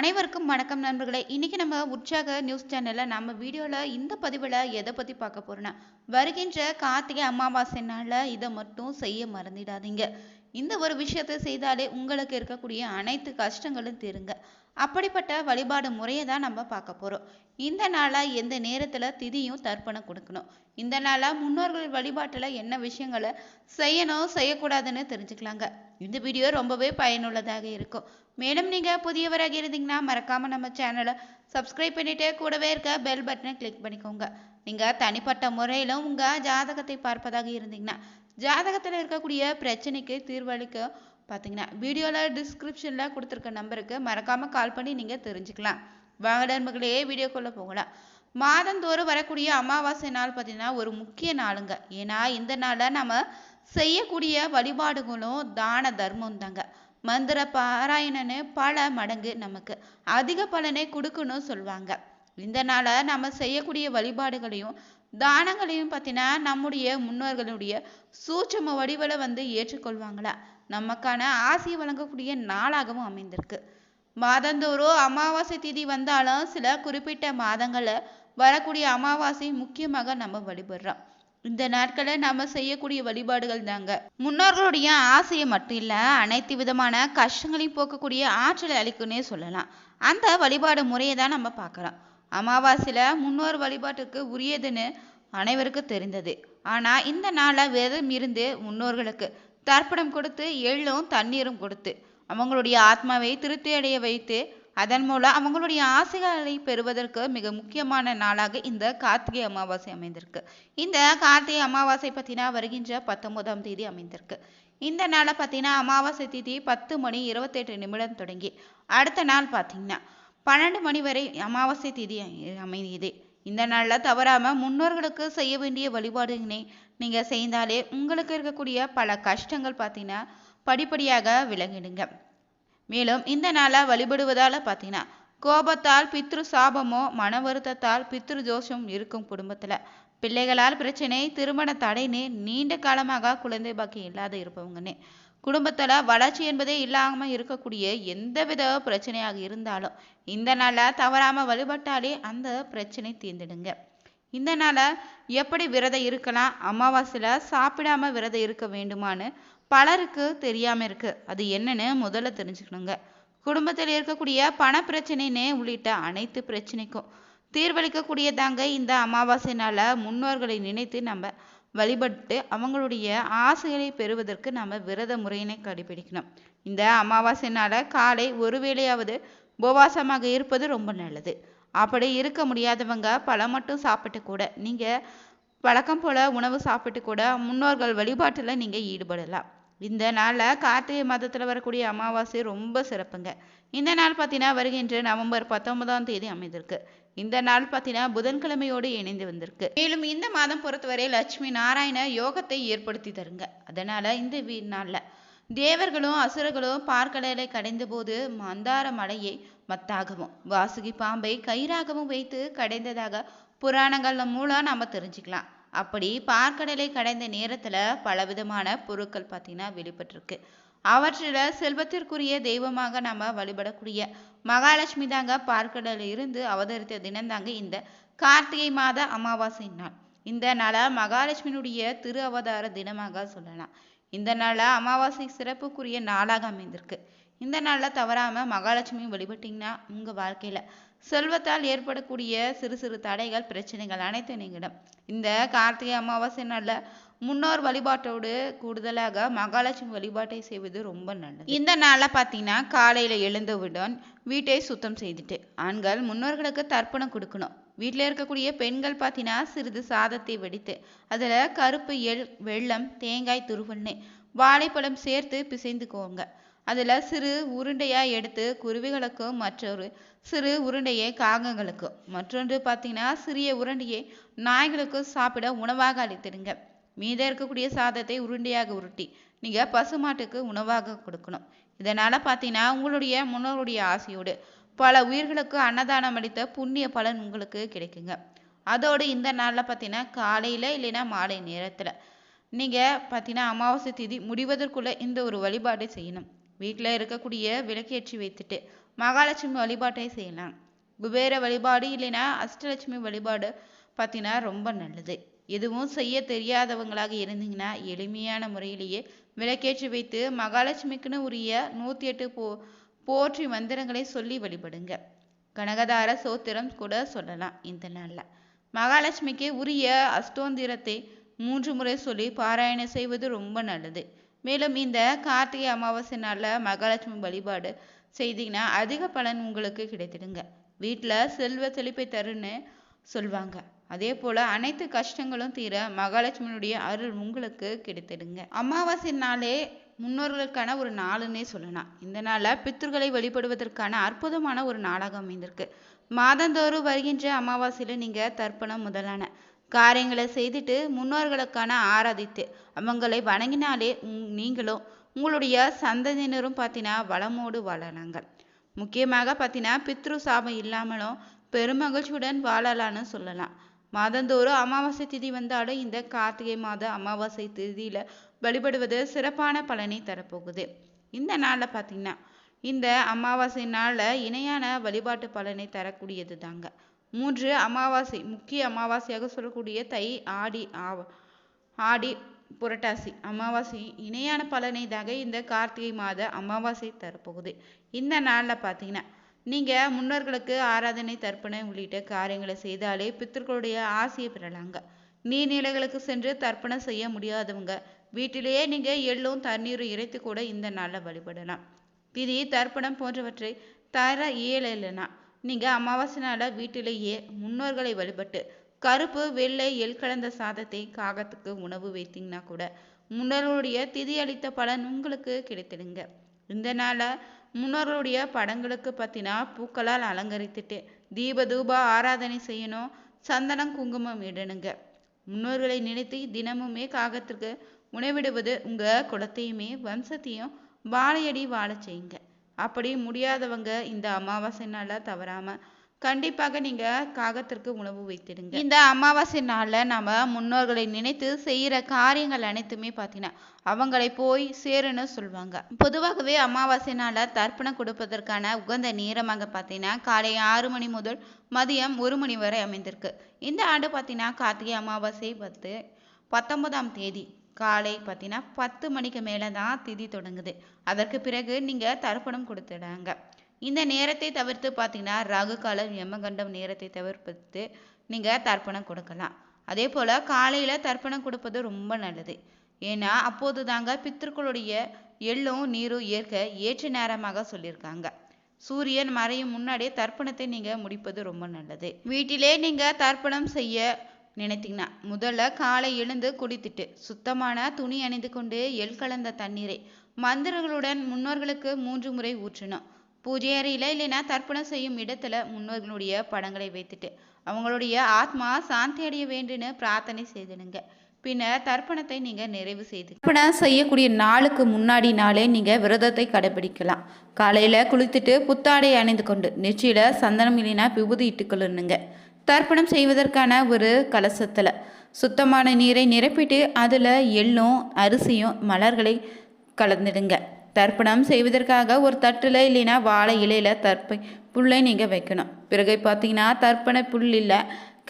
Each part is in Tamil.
அனைவருக்கும் வணக்கம் நண்பர்களே. இன்னைக்கு நம்ம உற்சாக நியூஸ் சேனல்ல நம்ம வீடியோல இந்த பதிவில் எதை பத்தி பார்க்க போறோம்னா வருகின்ற கார்த்திகை அமாவாசை நாளில் இதை மட்டும் செய்ய மறந்துடாதீங்க. இந்த ஒரு விஷயத்தை செய்தாலே உங்களுக்கு இருக்கக்கூடிய அனைத்து கஷ்டங்களும் தீருங்க. அப்படிப்பட்ட வழிபாடு முறையை தான் நம்ம பார்க்க போகிறோம் இந்த நாளாக எந்த நேரத்தில் திதியும் தர்ப்பணம் கொடுக்கணும்? இந்த நாளாக முன்னோர்கள் வழிபாட்டில் என்ன விஷயங்களை செய்யணும் செய்யக்கூடாதுன்னு தெரிஞ்சுக்கலாங்க. இந்த வீடியோ ரொம்பவே பயனுள்ளதாக இருக்கும். மேலும் நீங்கள் புதியவராக இருந்தீங்கன்னா மறக்காமல் நம்ம சேனலை சப்ஸ்கிரைப் பண்ணிட்டு கூடவே இருக்க பெல் பட்டனை கிளிக் பண்ணிக்கோங்க. நீங்கள் தனிப்பட்ட முறையிலும் உங்கள் ஜாதகத்தை பார்ப்பதாக இருந்தீங்கன்னா ஜாதகத்தில் இருக்கக்கூடிய பிரச்சனைக்கு தீர்வளிக்க பார்த்தீங்கன்னா வீடியோவில் டிஸ்கிரிப்ஷனில் கொடுத்துருக்க நம்பருக்கு மறக்காமல் கால் பண்ணி நீங்கள் தெரிஞ்சுக்கலாம். வாங்க நண்பர்களே வீடியோக்குள்ளே போகலாம். மாதந்தோறும் வரக்கூடிய அமாவாசை நாள் பார்த்தீங்கன்னா ஒரு முக்கிய நாளுங்க. ஏன்னா இந்த நாளில் நம்ம செய்யக்கூடிய வழிபாடுகளும் தான தர்மம் தாங்க. மந்திர பாராயணன்னு பல மடங்கு நமக்கு அதிக பலனை கொடுக்கணும் சொல்லுவாங்க இந்த நம்ம செய்யக்கூடிய வழிபாடுகளையும் தானங்களையும் பார்த்தீங்கன்னா நம்முடைய முன்னோர்களுடைய சூட்சம வடிவில் வந்து ஏற்றுக்கொள்வாங்களா? நமக்கான ஆசையை வழங்கக்கூடிய நாளாகவும் அமைந்திருக்கு. மாதந்தோறும் அமாவாசை திதி வந்தாலும் சில குறிப்பிட்ட மாதங்களில் வரக்கூடிய அமாவாசை முக்கியமாக நம்ம வழிபடுறோம். இந்த நாட்களை நம்ம செய்யக்கூடிய வழிபாடுகள் தாங்க. முன்னோர்களுடைய ஆசையை மட்டும் இல்லை அனைத்து விதமான கஷ்டங்களையும் போக்கக்கூடிய ஆற்றலை அளிக்குன்னே சொல்லலாம். அந்த வழிபாடு முறையை தான் நம்ம பார்க்குறோம். அமாவாசையில் முன்னோர் வழிபாட்டுக்கு உரியதுன்னு அனைவருக்கும் தெரிந்தது. ஆனால் இந்த நாளை விரதம் இருந்து முன்னோர்களுக்கு தர்ப்பணம் கொடுத்து எள்ளும் தண்ணீரும் கொடுத்து அவங்களுடைய ஆத்மாவை திருப்தி அடைய வைத்து அதன் மூலம் அவங்களுடைய ஆசைகளை பெறுவதற்கு மிக முக்கியமான நாளாக இந்த கார்த்திகை அமாவாசை அமைந்திருக்கு. இந்த கார்த்திகை அமாவாசை பற்றினா வருகின்ற பத்தொன்பதாம் தேதி அமைந்திருக்கு. இந்த நாளை பார்த்தீங்கன்னா அமாவாசை தேதி பத்து மணி இருபத்தெட்டு நிமிடம் தொடங்கி அடுத்த நாள் பார்த்தீங்கன்னா பன்னெண்டு மணி வரை அமாவாசை தேதி அமையுது இந்த நாளில் தவறாம முன்னோர்களுக்கு செய்ய வேண்டிய வழிபாடுகளை நீங்க செய்தாலே உங்களுக்கு இருக்கக்கூடிய பல கஷ்டங்கள் பார்த்தீங்கன்னா படிப்படியாக விலகிடுங்க. மேலும் இந்த நாளை வழிபடுவதால பார்த்தீங்கன்னா கோபத்தால் பித்ரு சாபமோ மன வருத்தத்தால் பித்ரு தோஷம் இருக்கும் குடும்பத்துல. பிள்ளைகளால் பிரச்சனை திருமண தடைன்னு நீண்ட காலமாக குழந்தை பாக்கி இல்லாத இருப்பவங்கன்னு. குடும்பத்துல வளர்ச்சி என்பதே இல்லாம இருக்கக்கூடிய எந்தவித பிரச்சனையாக இருந்தாலும் இந்த நாளை தவறாம வழிபட்டாலே அந்த பிரச்சனை தீர்ந்துடுங்க. இந்த நாளை எப்படி விரதம் இருக்கலாம் அமாவாசையில சாப்பிடாம விரதம் இருக்க வேண்டுமான்னு பலருக்கு தெரியாம இருக்கு. அது என்னன்னு முதல்ல தெரிஞ்சுக்கணுங்க. குடும்பத்தில் இருக்கக்கூடிய பண பிரச்சனைன்னு உள்ளிட்ட அனைத்து பிரச்சனைக்கும் தீர்வளிக்கக்கூடியதாங்க இந்த அமாவாசைனால முன்னோர்களை நினைத்து நம்ம வழிபட்டு அவங்களுடைய ஆசைகளை பெறுவதற்கு நம்ம விரத முறையினை கடைபிடிக்கணும். இந்த அமாவாசை காலை ஒரு வேளையாவது உபவாசமாக இருப்பது ரொம்ப நல்லது. அப்படி இருக்க முடியாதவங்க பழம் மட்டும் சாப்பிட்டு கூட நீங்கள் வழக்கம் போல உணவு சாப்பிட்டு கூட முன்னோர்கள் வழிபாட்டில் நீங்கள் ஈடுபடலாம். இந்த நாளில் கார்த்திகை மாதத்தில் வரக்கூடிய அமாவாசை ரொம்ப சிறப்புங்க. இந்த நாள் பார்த்தீங்கன்னா வருகின்ற நவம்பர் பத்தொன்பதாம் தேதி அமைந்திருக்கு. இந்த நாள் பார்த்தீங்கன்னா புதன்கிழமையோடு இணைந்து வந்திருக்கு. மேலும் இந்த மாதம் பொறுத்தவரை லட்சுமி நாராயண யோகத்தை ஏற்படுத்தி தருங்க. அதனால இந்த வீ நாளில் தேவர்களும் அசுரர்களும் பார்க்கடலை கடைந்த போது மந்தார மலையை மத்தாகவும் வாசுகி பாம்பை கயிறாகவும் வைத்து கடைந்ததாக புராணங்கள் மூலம் நம்ம தெரிஞ்சுக்கலாம். அப்படி பார்க்கடலை கடைந்த நேரத்துல பலவிதமான பொருட்கள் பார்த்தீங்கன்னா வெளிப்பட்டிருக்கு. அவற்றில் செல்வத்திற்குரிய தெய்வமாக நம்ம வழிபடக்கூடிய மகாலட்சுமி தாங்க பார்க்கடலில் இருந்து அவதரித்த தினம்தாங்க இந்த கார்த்திகை மாத அமாவாசை நாள். இந்த நாளை மகாலட்சுமியினுடைய திரு அவதார தினமாக சொல்லலாம். இந்த நாளை அமாவாசை சிறப்புக்குரிய நாளாக அமைந்திருக்கு. இந்த நாளில் தவறாம மகாலட்சுமி வழிபட்டீங்கன்னா உங்க வாழ்க்கையில செல்வத்தால் ஏற்படக்கூடிய சிறு சிறு தடைகள் பிரச்சனைகள் அனைத்து நீங்கிடும். இந்த கார்த்திகை அமாவாசை நாளில் முன்னோர் வழிபாட்டோடு கூடுதலாக மகாலட்சுமி வழிபாட்டை செய்வது ரொம்ப நல்லது. இந்த நாளில் பார்த்தீங்கன்னா காலையில் எழுந்தவுடன் வீட்டை சுத்தம் செய்துட்டு ஆண்கள் முன்னோர்களுக்கு தர்ப்பணம் கொடுக்கணும். வீட்டில் இருக்கக்கூடிய பெண்கள் பார்த்தீங்கன்னா சிறிது சாதத்தை வெடித்து அதில் கருப்பு எள் வெள்ளம் தேங்காய் துருவண்ணே வாழைப்பழம் சேர்த்து பிசைந்துக்கோங்க. அதில் சிறு உருண்டையாக எடுத்து குருவிகளுக்கும் மற்றொரு சிறு உருண்டையை காகங்களுக்கும் மற்றொன்று பார்த்தீங்கன்னா சிறிய உருண்டையை நாய்களுக்கும் சாப்பிட உணவாக அளித்திடுங்க. மீத இருக்கக்கூடிய சாதத்தை உருண்டையாக உருட்டி நீங்கள் பசுமாட்டுக்கு உணவாக கொடுக்கணும். இதனால் பார்த்தீங்கன்னா உங்களுடைய முன்னோருடைய ஆசையோடு பல உயிர்களுக்கு அன்னதானம் அளித்த புண்ணிய பலன் உங்களுக்கு கிடைக்குங்க. அதோடு இந்த நாளில் பார்த்தீங்கன்னா காலையில் இல்லைன்னா மாலை நேரத்தில் நீங்கள் பார்த்தீங்கன்னா அமாவாசை திதி முடிவதற்குள்ளே இந்த ஒரு வழிபாடு செய்யணும். வீட்டில் இருக்கக்கூடிய விளக்கேற்றி வைத்துட்டு மகாலட்சுமி வழிபாட்டை செய்யலாம். குபேர வழிபாடு இல்லைன்னா அஷ்டலட்சுமி வழிபாடு பார்த்தீங்கன்னா ரொம்ப நல்லது. எதுவும் செய்ய தெரியாதவங்களாக இருந்தீங்கன்னா எளிமையான முறையிலேயே விளக்கேற்றி வைத்து மகாலட்சுமிக்குன்னு உரிய நூற்றி எட்டு போ போற்றி மந்திரங்களை சொல்லி வழிபடுங்க. கனகதார சோத்திரம் கூட சொல்லலாம் இந்த நாளில். மகாலட்சுமிக்கு உரிய அஷ்டோந்திரத்தை மூன்று முறை சொல்லி பாராயணம் செய்வது ரொம்ப நல்லது. மேலும் இந்த கார்த்திகை அமாவாசை நாளில் மகாலட்சுமி வழிபாடு செய்தீங்கன்னா அதிக பலன் உங்களுக்கு கிடைத்திடுங்க. வீட்டில் செல்வ செழிப்பை தருன்னு சொல்வாங்க. அதே போல் அனைத்து கஷ்டங்களும் தீர மகாலட்சுமியுடைய அருள் உங்களுக்கு கிடைத்திடுங்க. அமாவாசை நாளே முன்னோர்களுக்கான ஒரு நாளுன்னே சொல்லலாம். இந்த நாளில் பித்தர்களை வழிபடுவதற்கான அற்புதமான ஒரு நாளாக அமைந்திருக்கு. மாதந்தோறும் வருகின்ற அமாவாசையில் நீங்கள் தர்ப்பணம் முதலான காரியங்களை செய்துட்டு முன்னோர்களுக்கான ஆராதித்து அவங்களை வணங்கினாலே உங் நீங்களும் உங்களுடைய சந்ததியினரும் பார்த்தீங்கன்னா வளமோடு வாழலாங்க. முக்கியமாக பார்த்தீங்கன்னா பித்ரு சாபம் இல்லாமலும் பெருமகிழ்ச்சியுடன் வாழலான்னு சொல்லலாம். மாதந்தோறும் அமாவாசை திதி வந்தாலும் இந்த கார்த்திகை மாத அமாவாசை திதியில வழிபடுவது சிறப்பான பலனை தரப்போகுது. இந்த நாளில் பார்த்தீங்கன்னா இந்த அமாவாசை நாளில் இணையான வழிபாட்டு பலனை தரக்கூடியது தாங்க மூன்று அமாவாசை முக்கிய அமாவாசையாக சொல்லக்கூடிய தை ஆடி ஆவ ஆடி புரட்டாசி. அமாவாசை இணையான பலனை தாங்க இந்த கார்த்திகை மாத அமாவாசை தரப்போகுது. இந்த நாளில் பார்த்தீங்கன்னா நீங்கள் முன்னோர்களுக்கு ஆராதனை தர்ப்பணம் உள்ளிட்ட காரியங்களை செய்தாலே பித்தர்களுடைய ஆசையை பெறலாங்க. நீர்நிலைகளுக்கு சென்று தர்ப்பணம் செய்ய முடியாதவங்க வீட்டிலேயே நீங்கள் எள்ளும் தண்ணீரும் இறைத்து கூட இந்த நாளில் வழிபடலாம். திதி தர்ப்பணம் போன்றவற்றை தர இயலலைன்னா நீங்கள் அமாவாசை நாளில் வீட்டிலேயே முன்னோர்களை வழிபட்டு கருப்பு வெள்ளை எல் கலந்த சாதத்தை காகத்துக்கு உணவு வைத்தீங்கன்னா கூட முன்னோர்களுடைய திதி அளித்த பலன் உங்களுக்கு கிடைத்திடுங்க. இந்த நாளை முன்னோர்களுடைய படங்களுக்கு பார்த்தீங்கன்னா பூக்களால் அலங்கரித்துட்டு தீப தூப ஆராதனை செய்யணும் சந்தனம் குங்குமம் இடணுங்க. முன்னோர்களை நினைத்து தினமுமே காகத்திற்கு உணவிடுவது உங்கள் குலத்தையுமே வம்சத்தையும் வாழையடி வாழச் செய்யுங்க. அப்படி முடியாதவங்க இந்த அமாவாசை நாளில் தவறாம கண்டிப்பாக நீங்க காகத்திற்கு உணவு வைத்திடுங்க. இந்த அமாவாசை நாள்ல நம்ம முன்னோர்களை நினைத்து செய்யற காரியங்கள் அனைத்துமே பார்த்தீங்கன்னா அவங்களை போய் சேருன்னு சொல்லுவாங்க பொதுவாகவே அமாவாசை நாளில் தர்ப்பணம் கொடுப்பதற்கான உகந்த நேரமாக பார்த்தீங்கன்னா காலை ஆறு மணி முதல் மதியம் ஒரு மணி வரை அமைந்திருக்கு. இந்த ஆண்டு பார்த்தீங்கன்னா கார்த்திகை அமாவாசை பத்து பத்தொன்பதாம் தேதி காலை பார்த்தீங்கன்னா பத்து மணிக்கு மேலே தான் திதி தொடங்குது. அதற்கு பிறகு நீங்கள் தர்ப்பணம் கொடுத்துடாங்க. இந்த நேரத்தை தவிர்த்து பார்த்தீங்கன்னா ராகு காலம் யமகண்டம் நேரத்தை தவிர்த்து நீங்கள் தர்ப்பணம் கொடுக்கலாம். அதே போல் காலையில் தர்ப்பணம் கொடுப்பது ரொம்ப நல்லது. ஏன்னா அப்போது தாங்க பித்திருக்களுடைய எள்ளும் நீரும் ஏற்க ஏற்ற நேரமாக சொல்லியிருக்காங்க. சூரியன் மறையும் முன்னாடியே தர்ப்பணத்தை நீங்கள் முடிப்பது ரொம்ப நல்லது. வீட்டிலே நீங்கள் தர்ப்பணம் செய்ய நினைத்தீங்கன்னா முதல்ல காலை எழுந்து குடித்துட்டு சுத்தமான துணி அணிந்து கொண்டு எள் கலந்த தண்ணீரை மந்திரங்களுடன் முன்னோர்களுக்கு மூன்று முறை ஊற்றணும் பூஜை அறையில் இல்லைன்னா தர்ப்பணம் செய்யும் இடத்துல முன்னோர்களுடைய படங்களை வைத்துட்டு அவங்களுடைய ஆத்மா சாந்தி அடைய வேண்டுன்னு பிரார்த்தனை செய்திடுங்க. பின்னர் தர்ப்பணத்தை நீங்கள் நிறைவு செய்து தர்ப்பணம் செய்யக்கூடிய நாளுக்கு முன்னாடி நாளே நீங்கள் விரதத்தை கடைபிடிக்கலாம். காலையில் குளித்துட்டு புத்தாடை அணிந்து கொண்டு நெற்றியில் சந்தனம் இல்லைன்னா விபூதி இட்டுக்கொள்ளணுங்க தர்ப்பணம் செய்வதற்கான ஒரு கலசத்தில். சுத்தமான நீரை நிரப்பிட்டு அதில் எள்ளும் அரிசியும் மலர்களை கலந்துடுங்க. தர்ப்பணம் செய்வதற்காக ஒரு தட்டில் இல்லைன்னா வாழை இலையில் தர்ப்பை புல்லை நீங்கள் வைக்கணும். பிறகு பார்த்தீங்கன்னா தர்ப்பண புல் இல்லை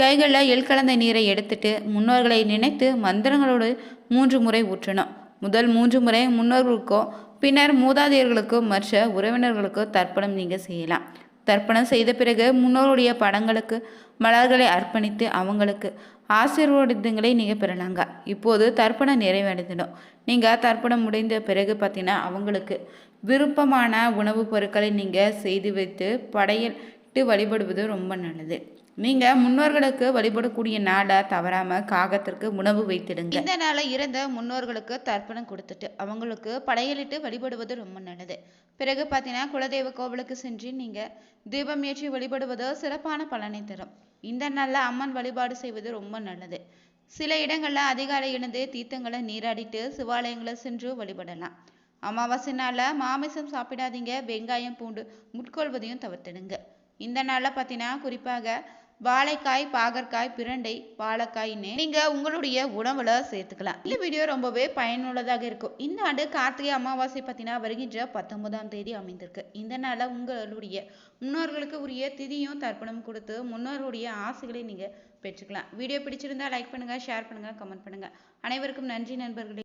கைகளில் எள் கலந்த நீரை எடுத்துட்டு முன்னோர்களை நினைத்து மந்திரங்களோடு மூன்று முறை ஊற்றணும். முதல் மூன்று முறை முன்னோர்களுக்கோ பின்னர் மூதாதையர்களுக்கோ மற்ற உறவினர்களுக்கோ தர்ப்பணம் நீங்கள் செய்யலாம். தர்ப்பணம் செய்த பிறகு முன்னோருடைய படங்களுக்கு மலர்களை அர்ப்பணித்து அவங்களுக்கு ஆசீர்வாதங்களை நீங்கள் பெறலாங்க. இப்போது தர்ப்பணம் நிறைவடைந்துடும். நீங்கள் தர்ப்பணம் முடிந்த பிறகு பார்த்தீங்கன்னா அவங்களுக்கு விருப்பமான உணவுப் பொருட்களை நீங்கள் செய்து வைத்து படையிட்டு வழிபடுவது ரொம்ப நல்லது. நீங்கள் முன்னோர்களுக்கு வழிபடக்கூடிய நாளை தவறாமல் காகத்திற்கு உணவு வைத்திடுங்க. இந்த நாளை இறந்த முன்னோர்களுக்கு தர்ப்பணம் கொடுத்துட்டு அவங்களுக்கு படையலிட்டு வழிபடுவது ரொம்ப நல்லது. பிறகு பார்த்தீங்கன்னா குலதெய்வ கோவிலுக்கு சென்று நீங்கள் தீபம் ஏற்றி வழிபடுவது சிறப்பான பலனை தரும். இந்த நாளில் அம்மன் வழிபாடு செய்வது ரொம்ப நல்லது. சில இடங்களில் அதிகாலை எழுந்து தீர்த்தங்களை நீராடிட்டு சிவாலயங்களை சென்று வழிபடலாம். அமாவாசை நாளில் மாமிசம் சாப்பிடாதீங்க வெங்காயம் பூண்டு முட்கொள்வதையும் தவிர்த்திடுங்க. இந்த நாளில் பார்த்தீங்கன்னா குறிப்பாக வாழைக்காய் பாகற்காய் பிரண்டை வாழைக்காய்னு நீங்க உங்களுடைய உணவுல சேர்த்துக்கலாம். இந்த வீடியோ ரொம்பவே பயனுள்ளதாக இருக்கும். இந்த ஆண்டு கார்த்திகை அமாவாசை பத்தினா வருகின்ற பத்தொன்பதாம் தேதி அமைந்திருக்கு. இந்த நாள உங்களுடைய முன்னோர்களுக்கு உரிய திதியும் தர்ப்பணம் கொடுத்து முன்னோர்களுடைய ஆசைகளை நீங்க பெற்றுக்கலாம். வீடியோ பிடிச்சிருந்தா லைக் பண்ணுங்க ஷேர் பண்ணுங்க கமெண்ட் பண்ணுங்க. அனைவருக்கும் நன்றி நண்பர்களே.